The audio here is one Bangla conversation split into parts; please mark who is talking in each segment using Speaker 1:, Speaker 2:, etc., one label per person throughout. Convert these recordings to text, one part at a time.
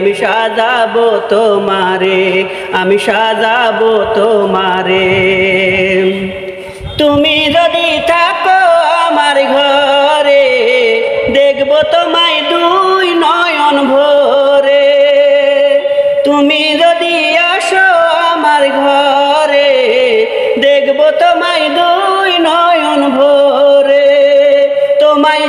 Speaker 1: আমি সাজাবো তোমারে, আমি সাজাবো তোমারে। তুমি যদি থাকো আমার ঘরে, দেখব তোমায় দুই নয়ন ভরে। তুমি যদি আসো আমার ঘরে, দেখব তোমায় দুই নয়ন ভরে। তোমায়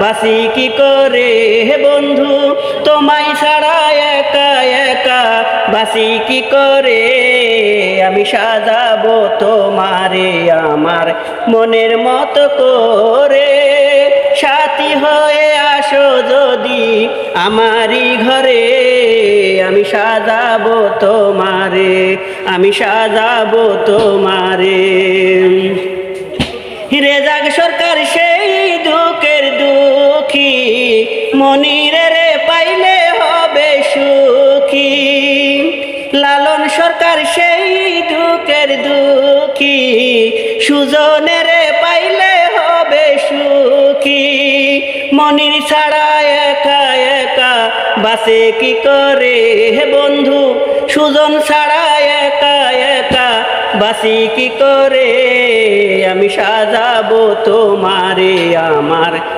Speaker 1: বাসি কি করে হে বন্ধু? তোমায় ছাড়া একা একা বাসি কি করে? আমি সাজাবো তোমারে আমার মনের মতো করে। সাথী হয়ে আসো যদি আমারই ঘরে। আমি সাজাবো তোমারে, আমি সাজাবো তোমারে। মনিরে রে পাইলে হবে সুখী। লালন সরকার সেই দুঃখের দুঃখী। সুজনে রে পাইলে হবে সুখী। মনির ছাড়া একা একা বাসে কি করে হে বন্ধু? সুজন ছাড়া একা একা বাসি কি করে? আমি সাজাবো তোমারে আমার